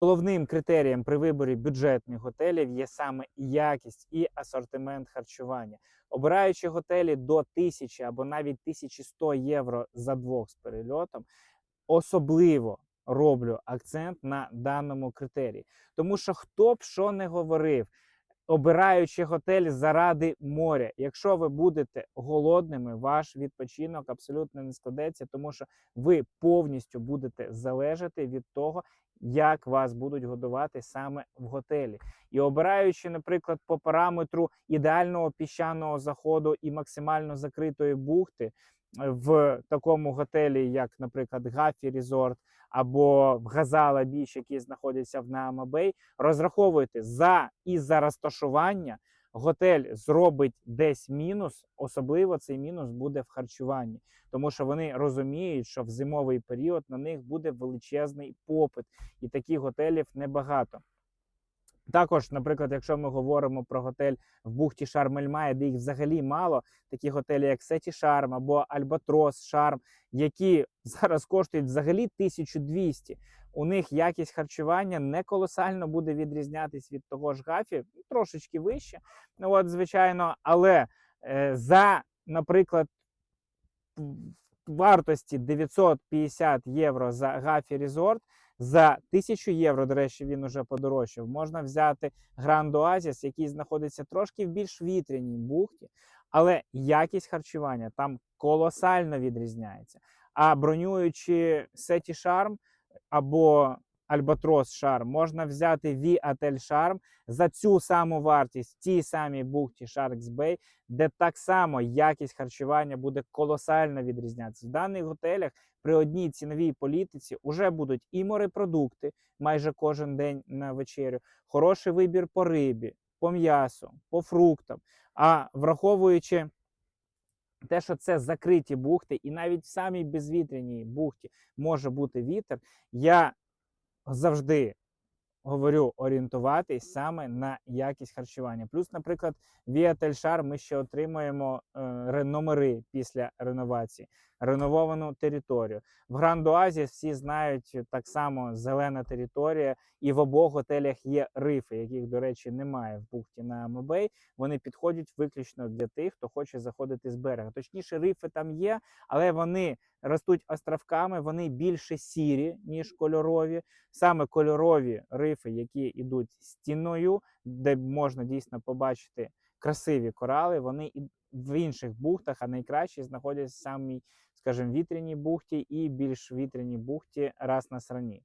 Головним критерієм при виборі бюджетних готелів є саме якість і асортимент харчування. Обираючи готелі до 1000 або навіть 1100 євро за двох з перельотом, особливо роблю акцент на даному критерії. Тому що хто б що не говорив, обираючи готель заради моря, якщо ви будете голодними, ваш відпочинок абсолютно не складеться, тому що ви повністю будете залежати від того, як вас будуть годувати саме в готелі. І обираючи, наприклад, по параметру ідеального піщаного заходу і максимально закритої бухти в такому готелі, як, наприклад, Гафі Резорт або в Газала Біч, які знаходяться в Наамабей, розраховуйте за і за розташування. Готель зробить десь мінус, особливо цей мінус буде в харчуванні, тому що вони розуміють, що в зимовий період на них буде величезний попит, і таких готелів небагато. Також, наприклад, якщо ми говоримо про готель в бухті Шарм-Ель-Має, де їх взагалі мало, такі готелі, як Сеті Шарм або Альбатрос Шарм, які зараз коштують взагалі 1200. У них якість харчування не колосально буде відрізнятись від того ж гафі, трошечки вище. Ну от, звичайно, але е, за, наприклад, вартості 950 євро за Гафі Резорт. За 1000 євро, до речі, він уже подорожчав. Можна взяти Grand Oasis, який знаходиться трошки в більш вітряній бухті, але якість харчування там колосально відрізняється. А бронюючи Сеті Шарм або Альбатрос Шарм, можна взяти Ві Атель Шарм за цю саму вартість в тій самій бухті Sharks Bay, де так само якість харчування буде колосально відрізнятися. В даних готелях при одній ціновій політиці вже будуть і морепродукти майже кожен день на вечерю, хороший вибір по рибі, по м'ясу, по фруктам. А враховуючи те, що це закриті бухти, і навіть в самій безвітряній бухті може бути вітер, я завжди говорю орієнтуватись саме на якість харчування. Плюс, наприклад, Telshar ми ще отримуємо е, номери після реновації, ренововану територію. В Гранд-Оазі всі знають так само зелена територія, і в обох готелях є рифи, яких, до речі, немає в бухті на Мобей. Вони підходять виключно для тих, хто хоче заходити з берега. Точніше, рифи там є, але вони ростуть островками, вони більше сірі, ніж кольорові. Саме кольорові рифи, які йдуть стіною, де можна дійсно побачити красиві корали, вони і в інших бухтах, а найкращі знаходяться самі, скажімо, вітряній бухті і більш вітряній бухті раз на срані.